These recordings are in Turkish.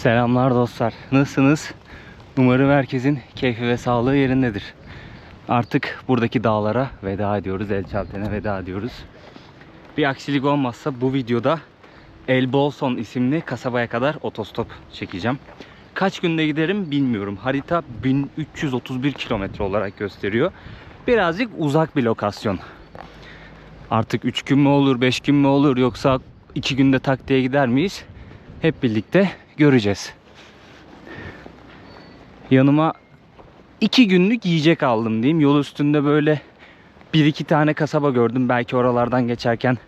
Selamlar dostlar. Nasılsınız? Umarım herkesin keyfi ve sağlığı yerindedir. Artık buradaki dağlara veda ediyoruz. El Çalten'e veda ediyoruz. Bir aksilik olmazsa bu videoda El Bolson isimli kasabaya kadar otostop çekeceğim. Kaç günde giderim bilmiyorum. Harita 1331 kilometre olarak gösteriyor. Birazcık uzak bir lokasyon. Artık 3 gün mü olur, 5 gün mü olur yoksa 2 günde tak gider miyiz? Hep birlikte göreceğiz. Yanıma 2 günlük yiyecek aldım diyeyim. Yol üstünde böyle bir iki tane kasaba gördüm. Belki oralardan geçerken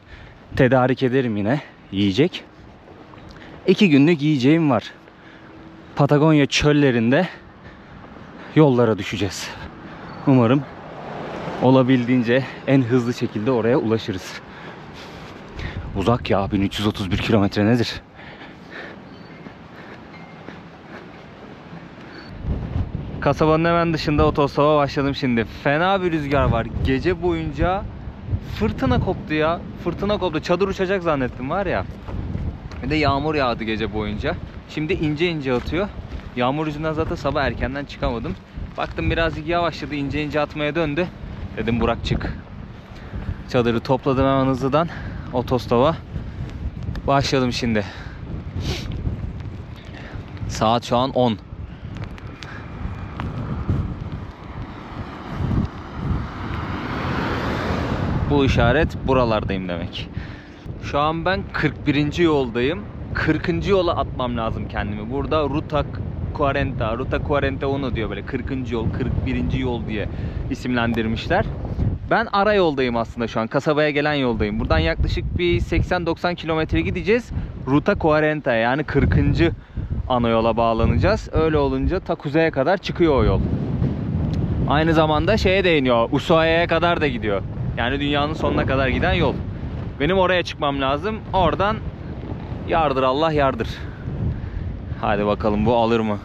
tedarik ederim yine yiyecek. 2 günlük yiyeceğim var. Patagonya çöllerinde yollara düşeceğiz. Umarım olabildiğince en hızlı şekilde oraya ulaşırız. Uzak ya 1331 kilometre nedir? Kasabanın hemen dışında otostopa başladım şimdi. Fena bir rüzgar var. Gece boyunca fırtına koptu ya. Fırtına koptu. Çadır uçacak zannettim var ya. Bir de yağmur yağdı gece boyunca. Şimdi ince ince atıyor. Yağmur yüzünden zaten sabah erkenden çıkamadım. Baktım birazcık yavaşladı. ince ince atmaya döndü. Dedim Burak çık. Çadırı topladım hemen hızlıdan. Otostopa. Başladım şimdi. Saat şu an 10. Bu işaret buralardayım demek. Şu an ben 41. yoldayım. 40. yola atmam lazım kendimi. Burada Ruta 40, Ruta 41 diyor böyle 40. yol, 41. yol diye isimlendirmişler. Ben ara yoldayım aslında şu an. Kasabaya gelen yoldayım. Buradan yaklaşık bir 80-90 kilometre gideceğiz. Ruta 40 yani 40. ana yola bağlanacağız. Öyle olunca ta kuzeye kadar çıkıyor o yol. Aynı zamanda şeye de iniyor. Ushuaia'ya kadar da gidiyor. Yani dünyanın sonuna kadar giden yol. Benim oraya çıkmam lazım. Oradan yardır Allah yardır. Hadi bakalım bu alır mı?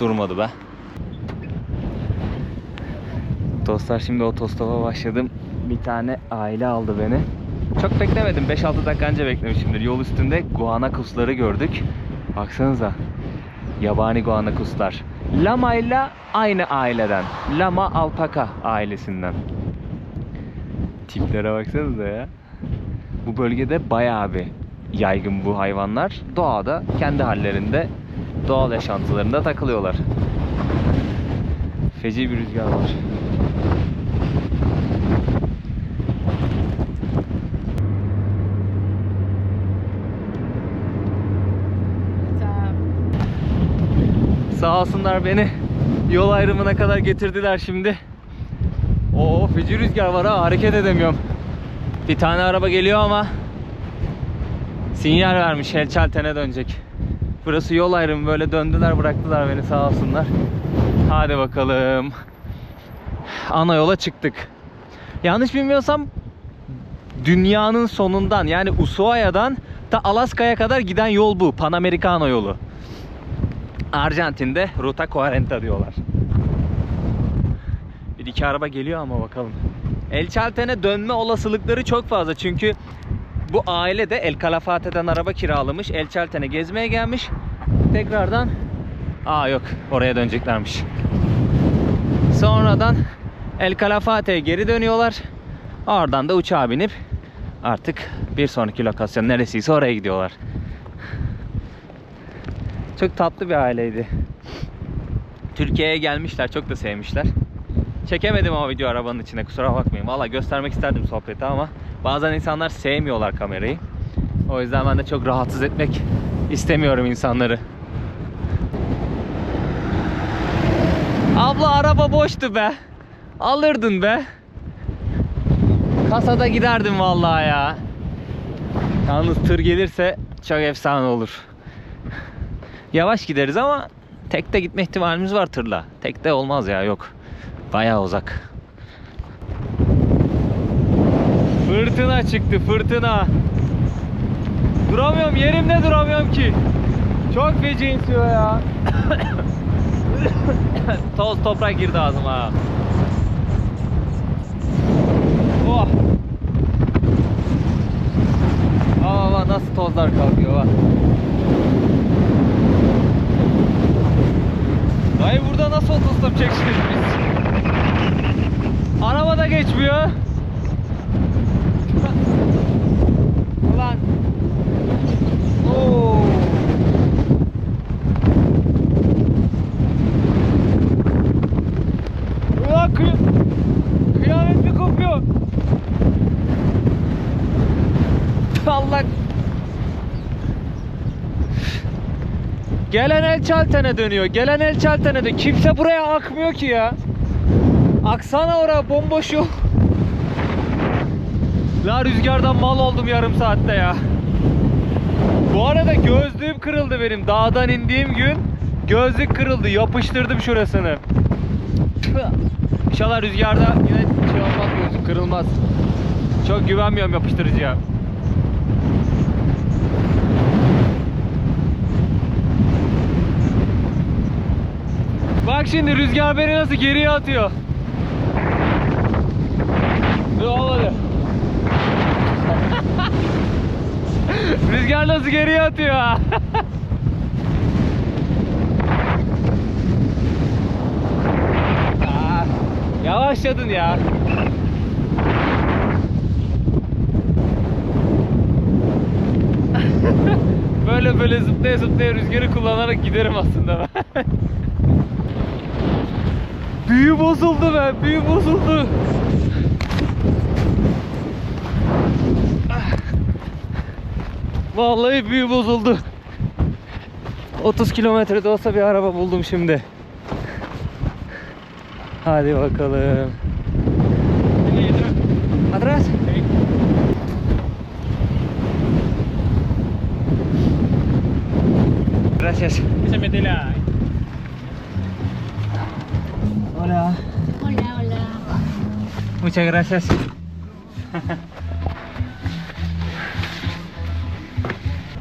Durmadı be. Dostlar şimdi otostopa başladım. Bir tane aile aldı beni. Çok beklemedim. 5-6 dakika önce beklemişimdir. Yol üstünde guanakusları gördük. Baksanıza. Yabani guanakuslar. Lama ile aynı aileden. Lama alpaka ailesinden. Tiplere baksanıza ya. Bu bölgede bayağı bir yaygın bu hayvanlar. Doğada kendi hallerinde doğal yaşantılarında takılıyorlar. Feci bir rüzgar var. Sağ olsunlar beni yol ayrımına kadar getirdiler şimdi. Oo feci rüzgar var ha hareket edemiyorum. Bir tane araba geliyor ama sinyal vermiş Helçalten'e dönecek. Burası yol ayrımı böyle döndüler bıraktılar beni sağ olsunlar. Hadi bakalım. Ana yola çıktık. Yanlış bilmiyorsam dünyanın sonundan yani Ushuaia'dan ta Alaska'ya kadar giden yol bu. Panamericano yolu. Arjantin'de Ruta 40 diyorlar. Bir iki araba geliyor ama bakalım. El Chalten'e dönme olasılıkları çok fazla çünkü bu aile de El Calafate'den araba kiralamış. El Chalten'e gezmeye gelmiş. Tekrardan Aa yok oraya döneceklermiş. Sonradan El Calafate'ye geri dönüyorlar. Oradan da uçağa binip artık bir sonraki lokasyon neresiyse oraya gidiyorlar. Çok tatlı bir aileydi. Türkiye'ye gelmişler, çok da sevmişler. Çekemedim o video arabanın içine kusura bakmayın. Valla göstermek isterdim sohbeti ama bazen insanlar sevmiyorlar kamerayı. O yüzden ben de çok rahatsız etmek istemiyorum insanları. Abla araba boştu be. Alırdın be. Kasada giderdim vallahi ya. Yalnız tır gelirse çok efsane olur. Yavaş gideriz ama tekte gitme ihtimalimiz var tırla. Tekte olmaz ya yok. Bayağı uzak. Fırtına çıktı fırtına. Duramıyorum yerimde duramıyorum ki. Çok feci esiyor ya. Toz toprak girdi ağzıma. Oh. Aa nasıl tozlar kalkıyor bak. Dayı burada nasıl otostop çekeceğiz biz? Araba da geçmiyor. Ulan. Oo. Ulan kıy kıyamet mi kopuyor? Allah. Gelen el çeltene dönüyor. Gelen el çeltene dönüyor. Kimse buraya akmıyor ki ya. Aksana oraya bomboş yol. La rüzgardan mal oldum yarım saatte ya. Bu arada gözlüğüm kırıldı benim. Dağdan indiğim gün gözlük kırıldı. Yapıştırdım şurasını. İnşallah rüzgarda yine şey olmaz gözlük kırılmaz. Çok güvenmiyorum yapıştırıcıya. Bak şimdi rüzgar beni nasıl geriye atıyor. Ne olmadı? Rüzgar nasıl geriye atıyor? Aa, Yavaşladın ya. böyle böyle zıplaya zıplaya rüzgarı kullanarak giderim aslında ben. Büyü bozuldu be, büyü bozuldu. Vallahi büyü bozuldu. 30 kilometrede olsa bir araba buldum şimdi. Hadi bakalım. Atrás. Gracias. Se mete la. Muchas gracias.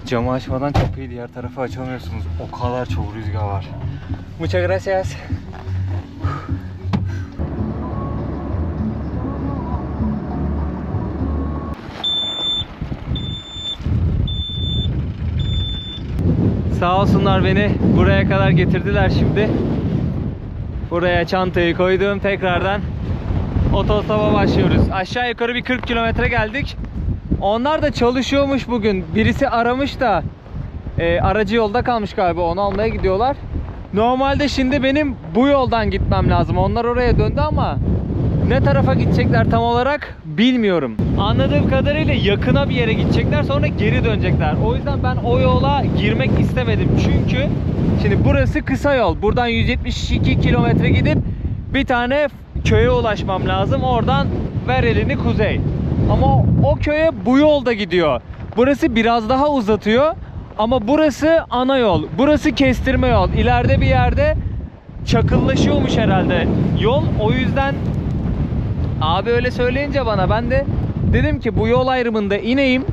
Camı açmadan kapıyı diğer tarafa açamıyorsunuz. O kadar çok rüzgar var. Muchas gracias. Sağ olsunlar beni buraya kadar getirdiler şimdi. Buraya çantayı koydum. Tekrardan otostopa başlıyoruz. Aşağı yukarı bir 40 kilometre geldik. Onlar da çalışıyormuş bugün. Birisi aramış da e, aracı yolda kalmış galiba. Onu almaya gidiyorlar. Normalde şimdi benim bu yoldan gitmem lazım. Onlar oraya döndü ama ne tarafa gidecekler tam olarak bilmiyorum. Anladığım kadarıyla yakına bir yere gidecekler sonra geri dönecekler. O yüzden ben o yola girmek istemedim. Çünkü şimdi burası kısa yol. Buradan 172 kilometre gidip bir tane köye ulaşmam lazım. Oradan ver elini kuzey. Ama o, köye bu yolda gidiyor. Burası biraz daha uzatıyor. Ama burası ana yol. Burası kestirme yol. İleride bir yerde çakıllaşıyormuş herhalde yol. O yüzden Abi öyle söyleyince bana ben de dedim ki bu yol ayrımında ineyim.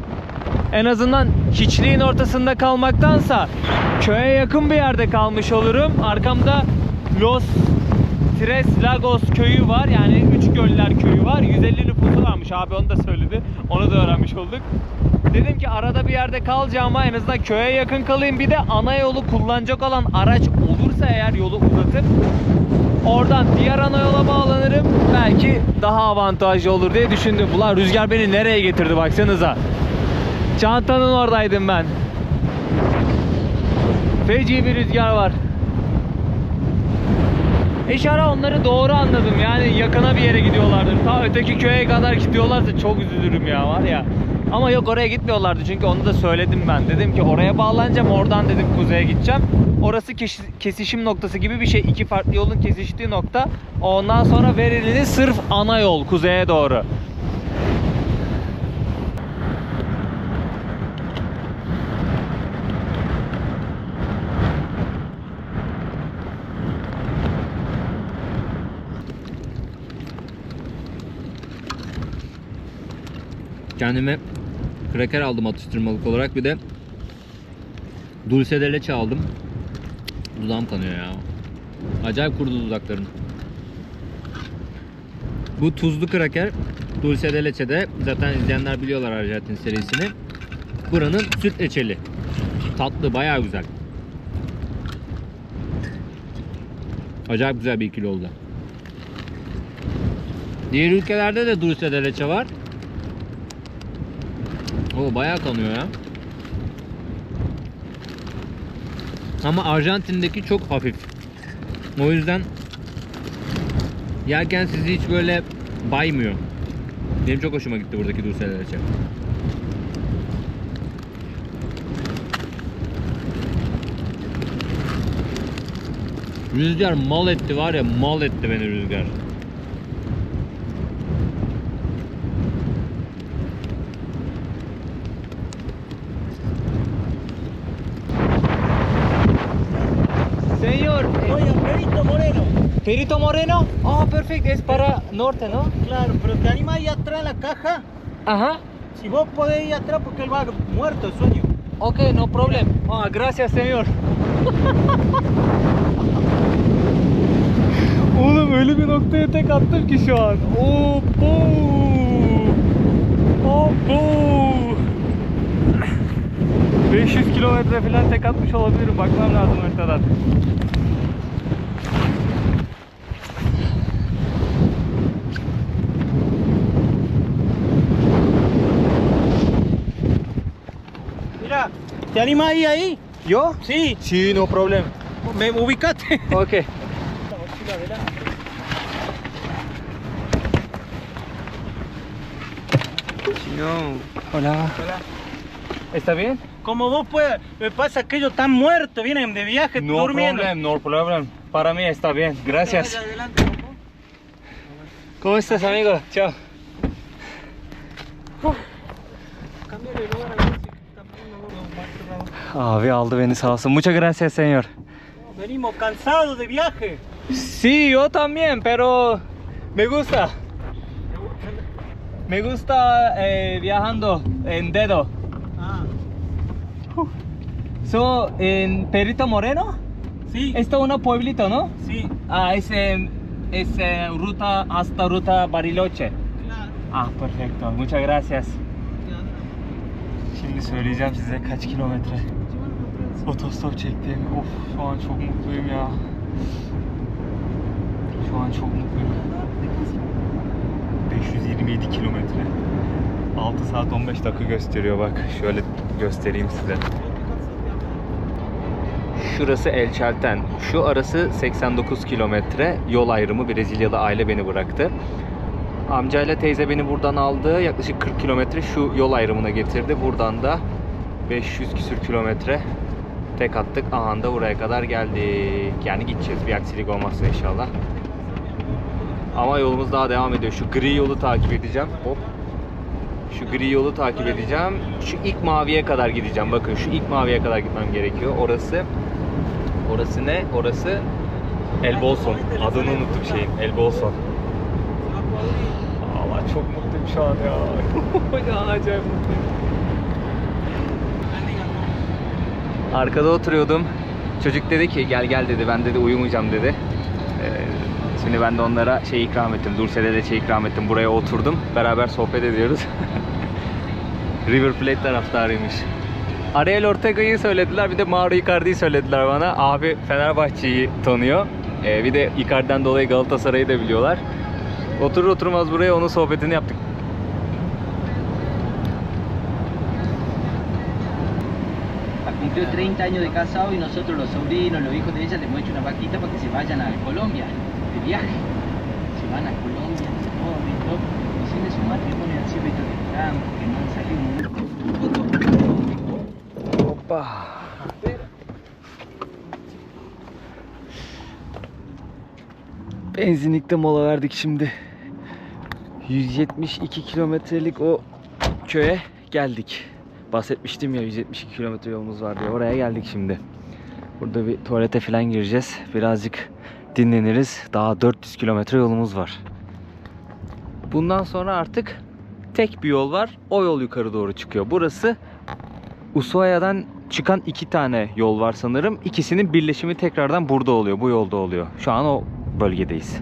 En azından hiçliğin ortasında kalmaktansa köye yakın bir yerde kalmış olurum. Arkamda Los Tres Lagos köyü var. Yani Üç Göller köyü var. 150 nüfusu varmış. Abi onu da söyledi. Onu da öğrenmiş olduk. Dedim ki arada bir yerde kalacağıma en azından köye yakın kalayım. Bir de ana yolu kullanacak olan araç olursa eğer yolu uzatıp Oradan diğer ana yola bağlanırım. Belki daha avantajlı olur diye düşündüm. Ulan rüzgar beni nereye getirdi baksanıza. Çantanın oradaydım ben. Feci bir rüzgar var. İşara onları doğru anladım. Yani yakına bir yere gidiyorlardır. Ta öteki köye kadar gidiyorlarsa çok üzülürüm ya var ya. Ama yok oraya gitmiyorlardı çünkü onu da söyledim ben. Dedim ki oraya bağlanacağım oradan dedim kuzeye gideceğim. Orası kesişim noktası gibi bir şey. İki farklı yolun kesiştiği nokta. Ondan sonra verilini sırf ana yol kuzeye doğru. Kendime kraker aldım atıştırmalık olarak bir de Dulce de leche aldım. Dudağım kanıyor ya. Acayip kurdu dudaklarını. Bu tuzlu kraker Dulce de Leche'de zaten izleyenler biliyorlar Arjantin serisini. Buranın süt reçeli. Tatlı bayağı güzel. Acayip güzel bir ikili oldu. Diğer ülkelerde de Dulce de Leche var. O bayağı kanıyor ya. Ama Arjantin'deki çok hafif. O yüzden yerken sizi hiç böyle baymıyor. Benim çok hoşuma gitti buradaki de leche. Rüzgar mal etti var ya mal etti beni rüzgar. Moreno. Perito Moreno. Ah, perfecto, es para norte, ¿no? Claro, pero te animas ahí atrás en la caja. Ajá. Si vos podés ir atrás porque él va muerto de sueño. Ok, no problem. Ah, gracias señor. Oğlum öyle bir noktaya tek attım ki şu an. Opo. Opo. 500 kilometre falan tek atmış olabilirim. Bakmam lazım haritadan. ¿Te animas ahí ahí? Yo? Sí, Sí, no problem. me ubicaste. Ok. No. Hola. ¿Está bien? Como vos puedas, me pasa que ellos están muertos, vienen de viaje No durmiendo. problem, no problem. Para mí está bien. Gracias. Adelante. ¿Cómo estás, amigo? Chao. Abi aldı beni sağ olsun. Muchas gracias, señor. Venimos cansados de viaje. Sí, yo también, pero me gusta. Me gusta eh, viajando en dedo. Ah, So, en Perito Moreno, sí, esto es un pueblito, ¿no? sí, Ah, es, es ruta hasta ruta Bariloche. claro. Ah, perfecto. Muchas gracias. Şimdi söyleyeceğim size kaç kilometre otostop çektiğimi. Of şu an çok mutluyum ya. Şu an çok mutluyum. 527 kilometre. 6 saat 15 dakika gösteriyor bak. Şöyle göstereyim size. Şurası El Chalten. Şu arası 89 kilometre. Yol ayrımı Brezilyalı aile beni bıraktı. Amcayla teyze beni buradan aldı. Yaklaşık 40 kilometre şu yol ayrımına getirdi. Buradan da 500 küsür kilometre tek attık. Aha da buraya kadar geldik. Yani gideceğiz bir aksilik olmazsa inşallah. Ama yolumuz daha devam ediyor. Şu gri yolu takip edeceğim. Hop. Şu gri yolu takip edeceğim. Şu ilk maviye kadar gideceğim. Bakın şu ilk maviye kadar gitmem gerekiyor. Orası Orası ne? Orası El Bolson. Adını unuttum şeyin. El Bolson. Allah çok mutluyum şu an ya. ya acayip mutluyum. Arkada oturuyordum. Çocuk dedi ki gel gel dedi. Ben dedi uyumayacağım dedi. Ee, şimdi ben de onlara şey ikram ettim. Dulce'de de şey ikram ettim. Buraya oturdum. Beraber sohbet ediyoruz. River Plate taraftarıymış. Ariel Ortega'yı söylediler. Bir de Mauro Icardi'yi söylediler bana. Abi Fenerbahçe'yi tanıyor. Ee, bir de Icardi'den dolayı Galatasaray'ı da biliyorlar. Oturur oturmaz buraya onun sohbetini yaptık. Cumplió 30 años de casado y nosotros los sobrinos, los hijos de ella, les hemos hecho una vaquita para que se vayan a Colombia de viaje. Se van a Colombia, todo, todo. Diciendo su matrimonio sido estos de campo, que no han salido muy Hoppa. Benzinlikte mola verdik şimdi. 172 kilometrelik o köye geldik. Bahsetmiştim ya 172 kilometre yolumuz var diye. Oraya geldik şimdi. Burada bir tuvalete falan gireceğiz. Birazcık dinleniriz. Daha 400 kilometre yolumuz var. Bundan sonra artık tek bir yol var. O yol yukarı doğru çıkıyor. Burası Ushuaia'dan çıkan iki tane yol var sanırım. İkisinin birleşimi tekrardan burada oluyor. Bu yolda oluyor. Şu an o bölgedeyiz.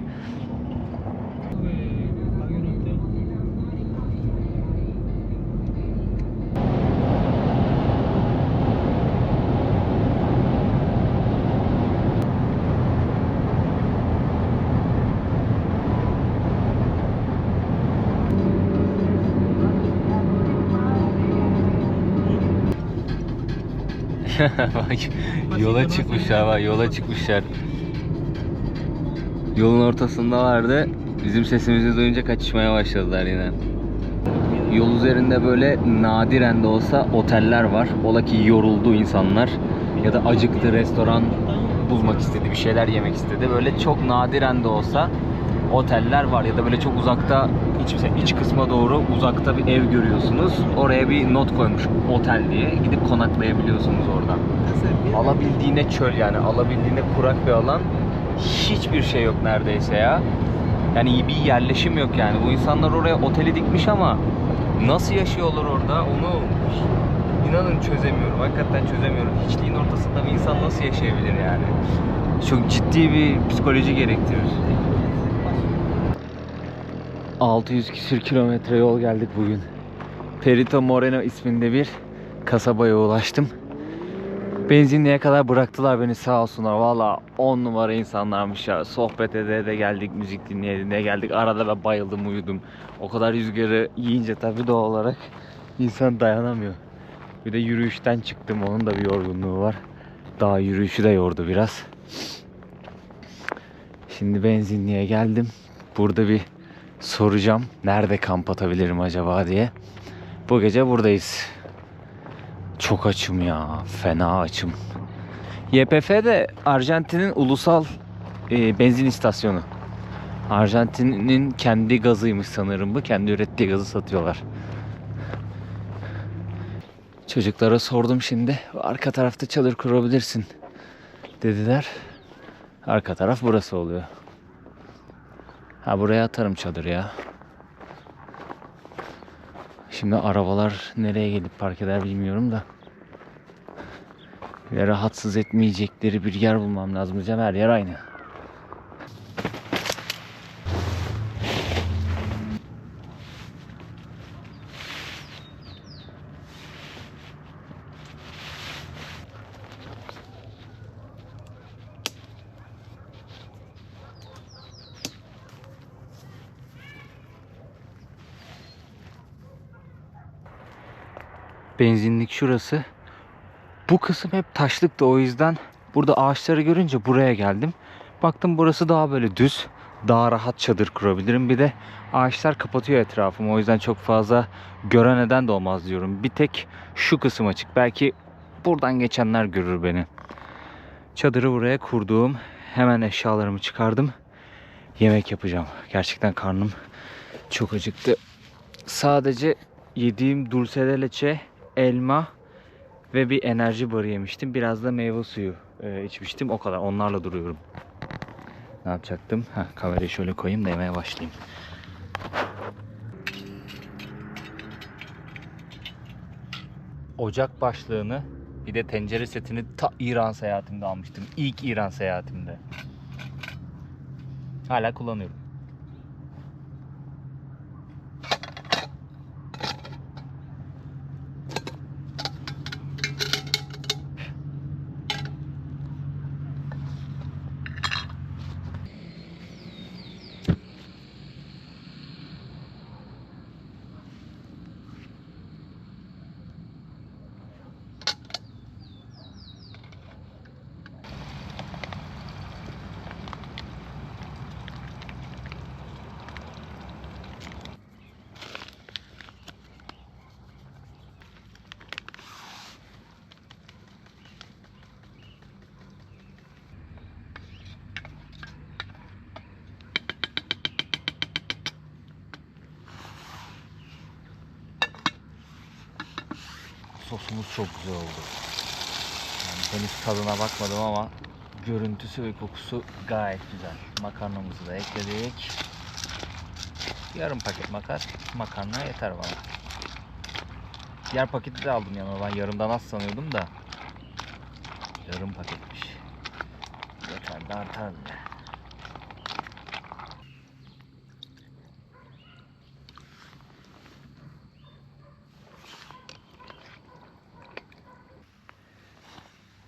Bak yola çıkmışlar bak yola çıkmışlar. Yolun ortasındalardı. Bizim sesimizi duyunca kaçışmaya başladılar yine. Yol üzerinde böyle nadiren de olsa oteller var. Ola ki yoruldu insanlar ya da acıktı restoran bulmak istedi, bir şeyler yemek istedi. Böyle çok nadiren de olsa oteller var ya da böyle çok uzakta iç, iç kısma doğru uzakta bir ev görüyorsunuz. Oraya bir not koymuş otel diye. Gidip konaklayabiliyorsunuz oradan. Alabildiğine çöl yani alabildiğine kurak bir alan. Hiçbir şey yok neredeyse ya. Yani bir yerleşim yok yani. Bu insanlar oraya oteli dikmiş ama nasıl yaşıyorlar orada onu inanın çözemiyorum. Hakikaten çözemiyorum. Hiçliğin ortasında bir insan nasıl yaşayabilir yani? Çok ciddi bir psikoloji gerektirir. 600 küsür kilometre yol geldik bugün. Perito Moreno isminde bir kasabaya ulaştım. Benzinliğe kadar bıraktılar beni sağ olsunlar. Valla 10 numara insanlarmış ya. Sohbet ede de geldik, müzik dinleye dinleye geldik. Arada ben bayıldım, uyudum. O kadar rüzgarı yiyince tabii doğal olarak insan dayanamıyor. Bir de yürüyüşten çıktım. Onun da bir yorgunluğu var. Daha yürüyüşü de yordu biraz. Şimdi benzinliğe geldim. Burada bir soracağım. Nerede kamp atabilirim acaba diye. Bu gece buradayız. Çok açım ya. Fena açım. YPF de Arjantin'in ulusal e, benzin istasyonu. Arjantin'in kendi gazıymış sanırım bu. Kendi ürettiği gazı satıyorlar. Çocuklara sordum şimdi. Arka tarafta çadır kurabilirsin dediler. Arka taraf burası oluyor. Ha buraya atarım çadır ya. Şimdi arabalar nereye gelip park eder bilmiyorum da. Böyle rahatsız etmeyecekleri bir yer bulmam lazım. Her yer aynı. Benzinlik şurası. Bu kısım hep taşlıktı o yüzden burada ağaçları görünce buraya geldim. Baktım burası daha böyle düz. Daha rahat çadır kurabilirim. Bir de ağaçlar kapatıyor etrafımı. O yüzden çok fazla gören neden de olmaz diyorum. Bir tek şu kısım açık. Belki buradan geçenler görür beni. Çadırı buraya kurduğum. Hemen eşyalarımı çıkardım. Yemek yapacağım. Gerçekten karnım çok acıktı. Sadece yediğim dulce de leche, elma ve bir enerji barı yemiştim. Biraz da meyve suyu e, içmiştim. O kadar. Onlarla duruyorum. Ne yapacaktım? Ha, kamerayı şöyle koyayım da yemeye başlayayım. Ocak başlığını bir de tencere setini ta İran seyahatimde almıştım. İlk İran seyahatimde. Hala kullanıyorum. Sosumuz çok güzel oldu. Yani henüz tadına bakmadım ama görüntüsü ve kokusu gayet güzel. Makarnamızı da ekledik. Yarım paket makar, makarna yeter bana. Diğer paketi de aldım yanıma. Ben yarımdan az sanıyordum da. Yarım paketmiş. Yeter de artar bile.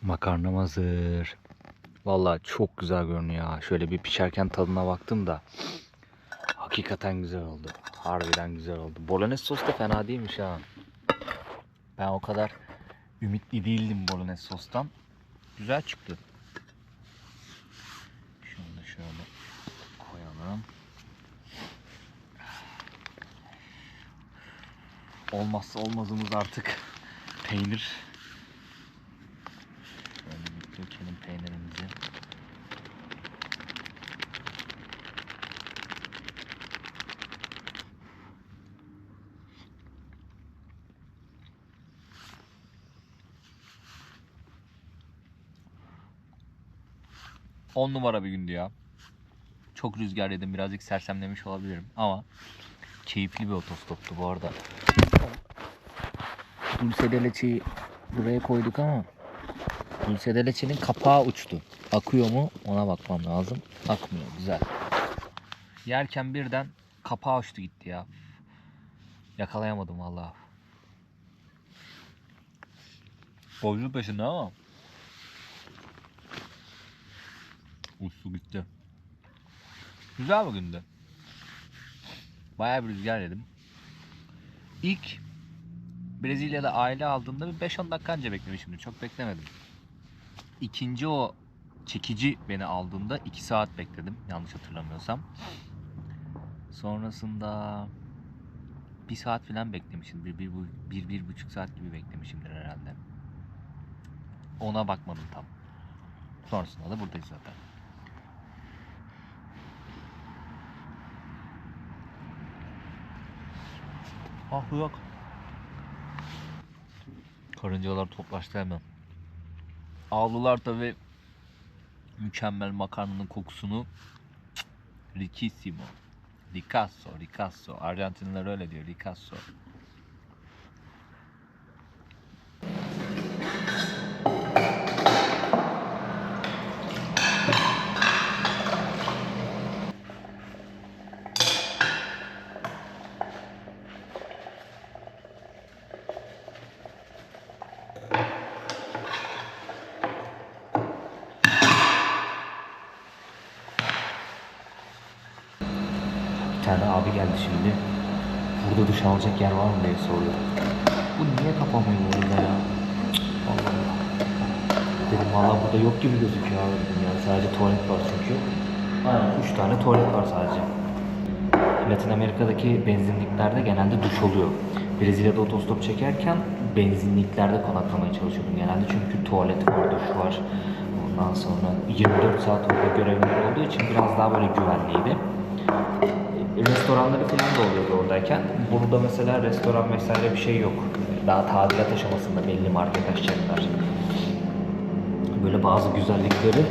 Makarnam hazır. Vallahi çok güzel görünüyor. Şöyle bir pişerken tadına baktım da. Hakikaten güzel oldu. Harbiden güzel oldu. Bolognese sos da fena değilmiş ha. Ben o kadar ümitli değildim bolognese sostan. Güzel çıktı. Şunu da şöyle koyalım. Olmazsa olmazımız artık peynir. Dökelim peynirimizi. On numara bir gündü ya. Çok rüzgar yedim. Birazcık sersemlemiş olabilirim ama keyifli bir otostoptu bu arada. Dulce de buraya koyduk ama Dulce de leche'nin kapağı uçtu. Akıyor mu ona bakmam lazım. Akmıyor. Güzel. Yerken birden kapağı uçtu gitti ya. Yakalayamadım vallahi. Boylu peşinde ama uçtu gitti. Güzel bir gündü. Bayağı bir rüzgar yedim. İlk Brezilya'da aile aldığımda bir 5-10 dakika önce beklemişimdir. Çok beklemedim. İkinci o çekici beni aldığında 2 saat bekledim. Yanlış hatırlamıyorsam. Sonrasında bir saat falan beklemişim. Bir, bir, bir, bir buçuk saat gibi beklemişimdir herhalde. Ona bakmadım tam. Sonrasında da buradayız zaten. Ah yok. Karıncalar toplaştı hemen. Avlular tabi mükemmel makarnanın kokusunu Cık, Riquissimo. Ricasso, Ricasso. Arjantinliler öyle diyor, Ricasso. Abi geldi şimdi. Burada duş alacak yer var mı diye soruyor. Bu niye kapanmıyor burada ya? Allah Allah. Dedim valla burada yok gibi gözüküyor abi dedim yani sadece tuvalet var çünkü. Aynen. Üç tane tuvalet var sadece. Latin Amerika'daki benzinliklerde genelde duş oluyor. Brezilya'da otostop çekerken benzinliklerde konaklamaya çalışıyordum genelde çünkü tuvalet var, duş var. Ondan sonra 24 saat orada görevliler olduğu için biraz daha böyle güvenliydi restoranları falan da oluyordu oradayken. Burada mesela restoran vesaire bir şey yok. Daha tadilat aşamasında belli market açacaklar. Böyle bazı güzellikleri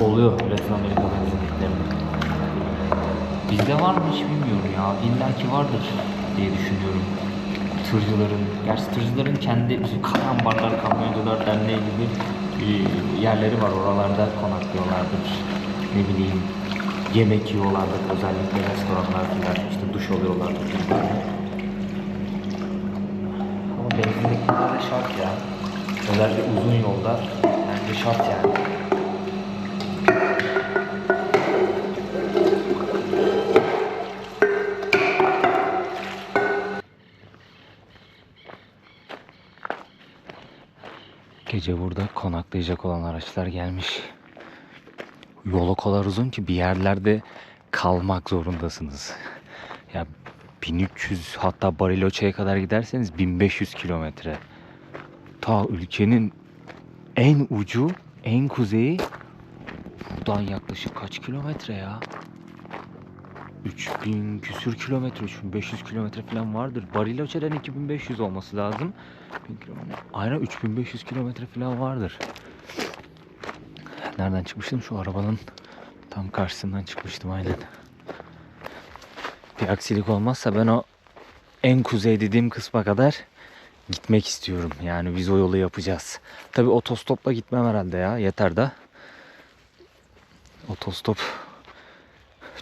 oluyor Latin Amerika benzinliklerinde. Bizde var mı hiç bilmiyorum ya. İlla ki vardır diye düşünüyorum. Tırcıların, gerçi tırcıların kendi Karambarlar Kamyoncular Derneği gibi e, yerleri var. Oralarda konaklıyorlardır. Ne bileyim yemek yiyorlardır özellikle restoranlar falan işte duş alıyorlardır bilmem ne. Ama benzinliklerde şart ya. Özellikle uzun yolda bence şart yani. Gece burada konaklayacak olan araçlar gelmiş. Yol o kadar uzun ki bir yerlerde kalmak zorundasınız. Ya 1300 hatta Bariloche'ye kadar giderseniz 1500 kilometre. Ta ülkenin en ucu, en kuzeyi buradan yaklaşık kaç kilometre ya? 3000 küsür kilometre, 3500 kilometre falan vardır. Bariloche'den 2500 olması lazım. 1000 kilometre. Aynen 3500 kilometre falan vardır. Nereden çıkmıştım? Şu arabanın tam karşısından çıkmıştım aynen. Bir aksilik olmazsa ben o en kuzey dediğim kısma kadar gitmek istiyorum. Yani biz o yolu yapacağız. Tabi otostopla gitmem herhalde ya. Yeter de. Otostop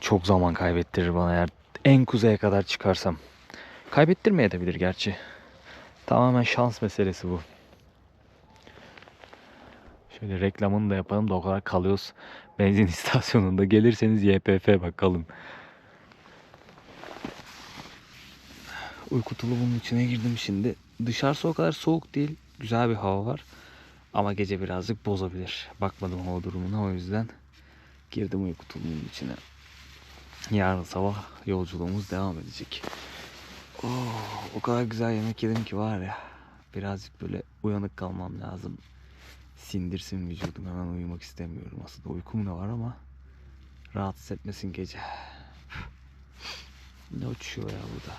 çok zaman kaybettirir bana eğer en kuzeye kadar çıkarsam. Kaybettirmeyebilir gerçi. Tamamen şans meselesi bu. Şöyle reklamını da yapalım da o kadar kalıyoruz benzin istasyonunda. Gelirseniz YPF bakalım. Uyku tulumunun içine girdim şimdi. Dışarısı o kadar soğuk değil. Güzel bir hava var. Ama gece birazcık bozabilir. Bakmadım hava durumuna o yüzden girdim uyku tulumunun içine. Yarın sabah yolculuğumuz devam edecek. Oh, o kadar güzel yemek yedim ki var ya. Birazcık böyle uyanık kalmam lazım. Sindirsin vücudum hemen uyumak istemiyorum. Aslında uykum da var ama rahatsız etmesin gece. Ne uçuyor ya burada.